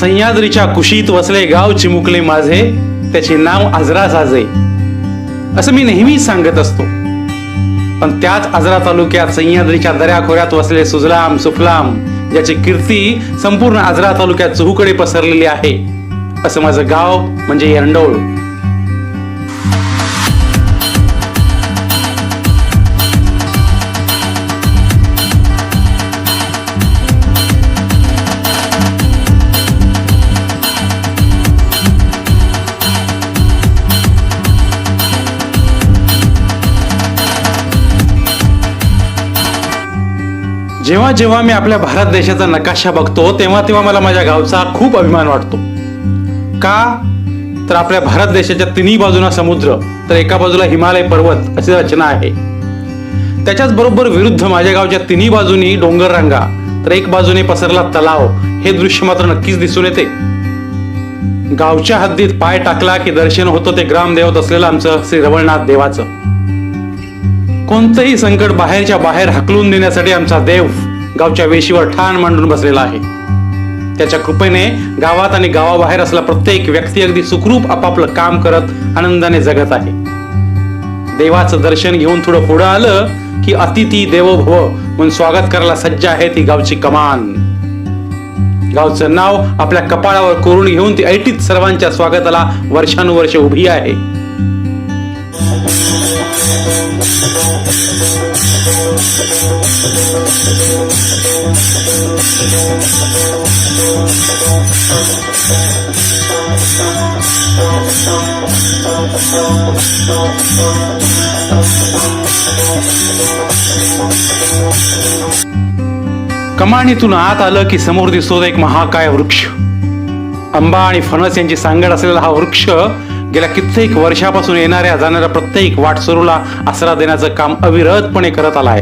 सह्याद्रीच्या कुशीत वसले गाव चिमुकले माझे त्याचे नाव आजरा साजे. असं मी नेहमी सांगत असतो. पण त्याच आजरा तालुक्यात सह्याद्रीच्या दऱ्याखोऱ्यात वसले सुजलाम सुफलाम ज्याची कीर्ती संपूर्ण आजरा तालुक्यात चहूकडे पसरलेली आहे. असं माझं गाव म्हणजे एरंडोळ जेव्हा जेव्हा मी आपल्या भारत देशाचा नकाशा बघतो तेव्हा तेव्हा मला माझ्या गावचा खूप अभिमान वाटतो. का? तर आपल्या भारत देशाच्या तिन्ही बाजूना समुद्र तर एका बाजूला हिमालय पर्वत अशी रचना आहे. त्याच्याच बरोबर विरुद्ध माझ्या गावच्या तिन्ही बाजूनी डोंगर रांगा तर एक बाजूने पसरला तलाव हे दृश्य मात्र नक्कीच दिसून येते. गावच्या हद्दीत पाय टाकला की दर्शन होतं ते ग्रामदेवत असलेलं आमचं श्री रवळनाथ देवाचं. कोणतंही संकट बाहेरच्या बाहेर हकलून देण्यासाठी आमचा देव गावच्या वेशीवर ठाण मांडून बसलेला आहे. त्याच्या कृपेने गावात आणि गावाबाहेर असला प्रत्येक व्यक्ती अगदी सुखरूप आपापलं काम करत आनंदाने जगत आहे. देवाचं दर्शन घेऊन थोडं पुढं आलं की अतिथी देवो भव म्हणून स्वागत करायला सज्ज आहे ती गावची कमान. गावचं नाव आपल्या कपाळावर कोरून घेऊन ती ऐटीत सर्वांच्या स्वागताला वर्षानुवर्ष उभी आहे. कमानीतून आत आलं की समोर दिसतो एक महाकाय वृक्ष. आंबा आणि फणस यांची सांगड असलेला हा वृक्ष गेल्या कित्येक वर्षापासून येणाऱ्या जाणाऱ्या प्रत्येक वाटसरूला आसरा देण्याचं काम अविरतपणे करत आलाय.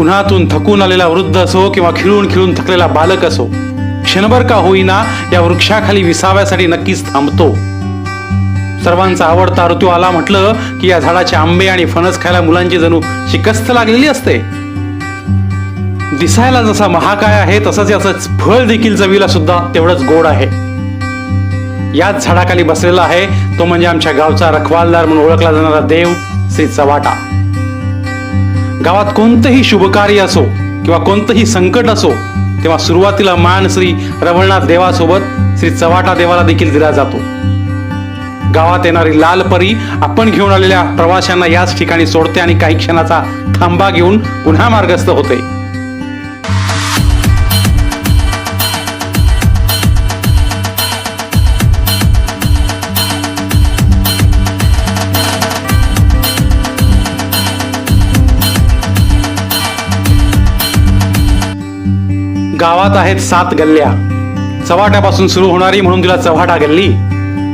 उन्हातून थकून आलेला वृद्ध असो किंवा खिळून खिळून थकलेला बालक असो क्षणभर का होईना या वृक्षाखाली विसाव्यासाठी नक्कीच थांबतो. सर्वांचा आवडता ऋतू आला म्हटलं की या झाडाचे आंबे आणि फणस खायला मुलांची जणू शिकस्त लागलेली असते. दिसायला जसा महाकाय आहे तसंच याचं फळ देखील चवीला सुद्धा तेवढंच गोड आहे. याच झाडाखाली बसलेला आहे. तो म्हणजे आमच्या गावचा रखवालदार म्हणून ओळखला जाणारा देव श्री चवाटा गावात कोणतंही शुभकार्य असो किंवा कोणतंही संकट असो तेव्हा सुरुवातीला मान श्री रवळनाथ देवासोबत श्री चवाटा देवाला देखील दिला जातो. गावात येणारी लाल परी आपण घेऊन आलेल्या प्रवाशांना याच ठिकाणी सोडते आणि काही क्षणाचा थांबा घेऊन पुन्हा मार्गस्थ होते. गावात आहेत सात गल्ल्या. चव्हाट्यापासून सुरू होणारी म्हणून तिला चव्हाटा गल्ली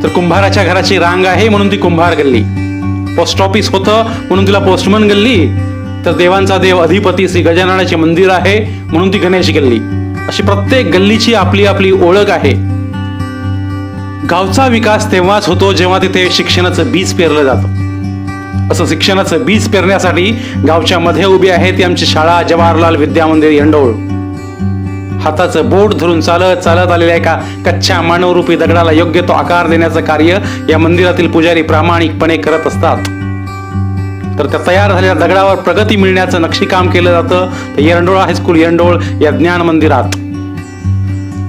तर कुंभाराच्या घराची रांग आहे म्हणून ती कुंभार गल्ली. पोस्ट ऑफिस होतं म्हणून तिला पोस्टमन गल्ली तर देवांचा देव अधिपती श्री गजाननाचे मंदिर आहे म्हणून ती गणेश गल्ली. अशी प्रत्येक गल्लीची आपली आपली ओळख आहे. गावचा विकास तेव्हाच होतो जेव्हा तिथे शिक्षणाचं बीज पेरलं जातं. असं शिक्षणाचं बीज पेरण्यासाठी गावच्या मध्ये उभी आहे ती आमची शाळा जवाहरलाल विद्या मंदिर यंडोळ. हाताचं बोट धरून चालत चालत आलेल्या एका कच्च्या मानवरूपी दगडाला योग्य तो आकार देण्याचं कार्य या मंदिरातील पुजारी प्रामाणिकपणे करत असतात. तर त्या तयार झालेल्या दगडावर प्रगती मिळण्याचं नक्षीकाम केलं जातं. तर येरंडोळ हायस्कूल येरंडोळ या ज्ञान मंदिरात.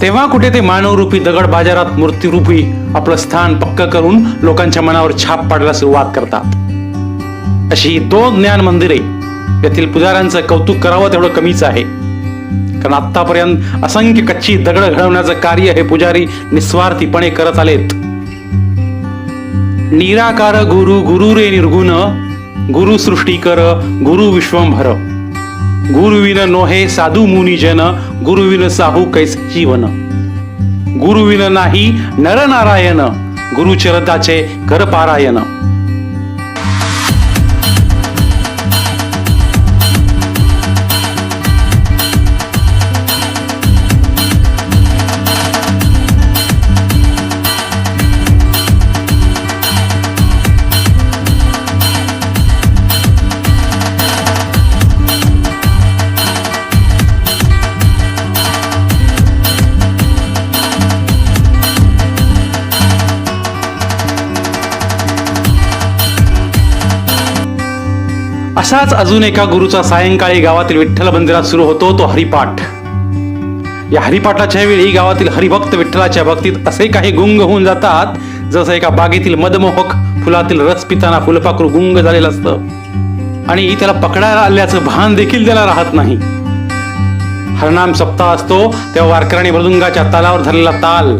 तेव्हा कुठे ते मानवरूपी दगड बाजारात मूर्तीरूपी आपलं स्थान पक्क करून लोकांच्या मनावर छाप पाडायला सुरुवात करतात. अशी ही दोन ज्ञान मंदिरे यातील पुजाऱ्यांचं कौतुक करावं तेवढं कमीच आहे. कारण आतापर्यंत असंख्य कच्ची दगड घडवण्याचं कार्य हे पुजारी निस्वार्थीपणे करत आलेत. निराकार गुरु गुरु रे निर्गुण गुरु सृष्टीकर गुरु विश्वंभर. गुरुविन नोहे साधू मुनिजन गुरुविन साहू कैस जीवन. गुरुविन नाही नरनारायण गुरुचरताचे कर पारायण. असाच अजून एका गुरुचा सायंकाळी गावातील विठ्ठल मंदिरात सुरू होतो तो हरिपाठ. या हरिपाठाच्या वेळी गावातील हरिभक्त विठ्ठलाच्या भक्तीत असे काही गुंग होऊन जातात जसं एका बागेतील मदमोहक फुलातील रस पिताना फुलपाखरू गुंग झालेलं असतं. आणि त्याला पकडायला आल्याचं भान देखील त्याला राहत नाही. हरनाम सप्ताह असतो तेव्हा वारकऱ्याने मृदुंगाच्या तालावर धरलेला ताल.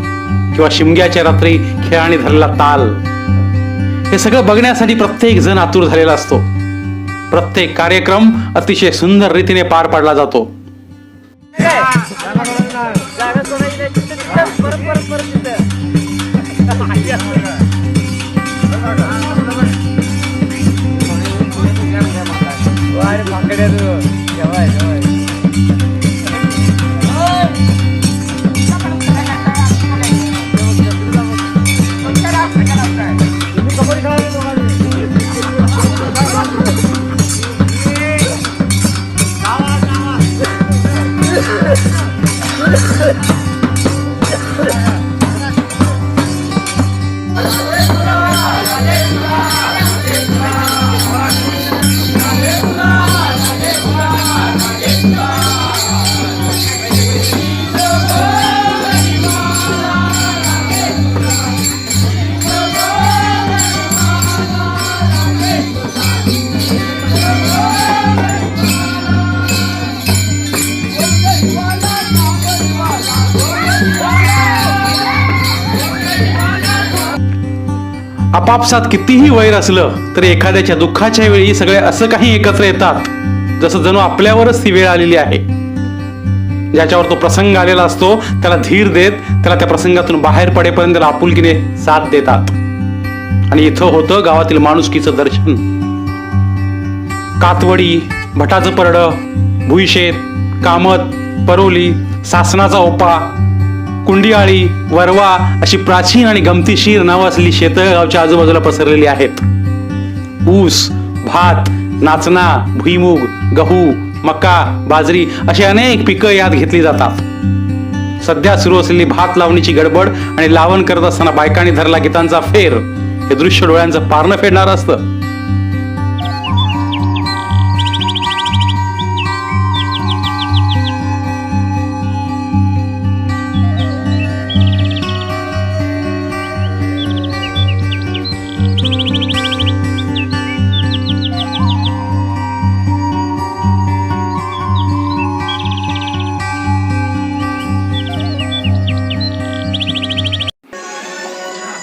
किंवा शिमग्याच्या रात्री खेळाने धरलेला ताल. हे सगळं बघण्यासाठी प्रत्येक जण आतुर झालेला असतो. प्रत्येक कार्यक्रम अतिशय सुंदर रीतीने पार पाडला जातो. वारे आपापसात कितीही वैर असलं तरी एखाद्याच्या दुःखाच्या वेळी सगळे असं काही एकत्र येतात जसं जणू आपल्यावरच ती वेळ आलेली आहे. ज्याच्यावर तो प्रसंग आलेला असतो त्याला धीर देत त्याला त्या प्रसंगातून बाहेर पडेपर्यंत त्याला आपुलकीने साथ देतात. आणि इथं होतं गावातील माणुसकीचं दर्शन. कातवडी भटाचं परडं भुईशेत कामत परोली सासनाचा ओपा कुंडियाळी वरवा अशी प्राचीन आणि गमतीशीर नावं असलेली शेतं गावच्या आजूबाजूला पसरलेली आहेत. ऊस भात नाचना भुईमूग गहू मका बाजरी अशी अनेक पिकं यात घेतली जातात. सध्या सुरू असलेली भात लावणीची गडबड आणि लावण करत असताना बायकांनी धरला गीतांचा फेर हे दृश्य डोळ्यांचं पारणं फेडणार असतं.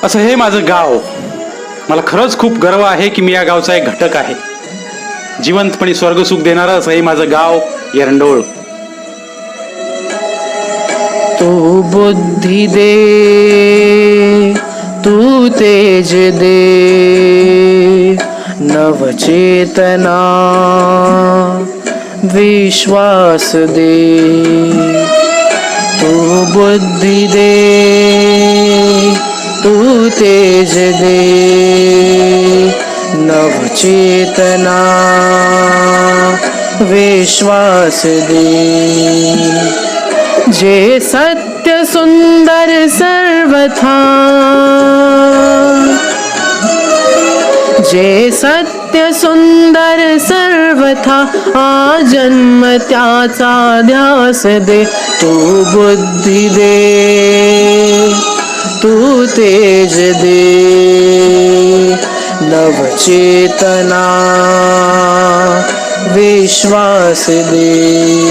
असं हे माझं गाव. मला खरंच खूप गर्व आहे की मी या गावचा एक घटक आहे. जिवंतपणे स्वर्गसुख देणारं असं हे माझं गाव एरंडोळ तू बुद्धी दे तू तेज दे नवचेतना विश्वास दे. तू बुद्धी दे तू तेज दे नवचेतना विश्वास दे. जे सत्य सुंदर सर्वथा जे सत्य सुंदर सर्वथा आ जन्म त्याचा ध्यास दे तू बुद्धी दे. तू तेज दे नवचेतना विश्वास दे.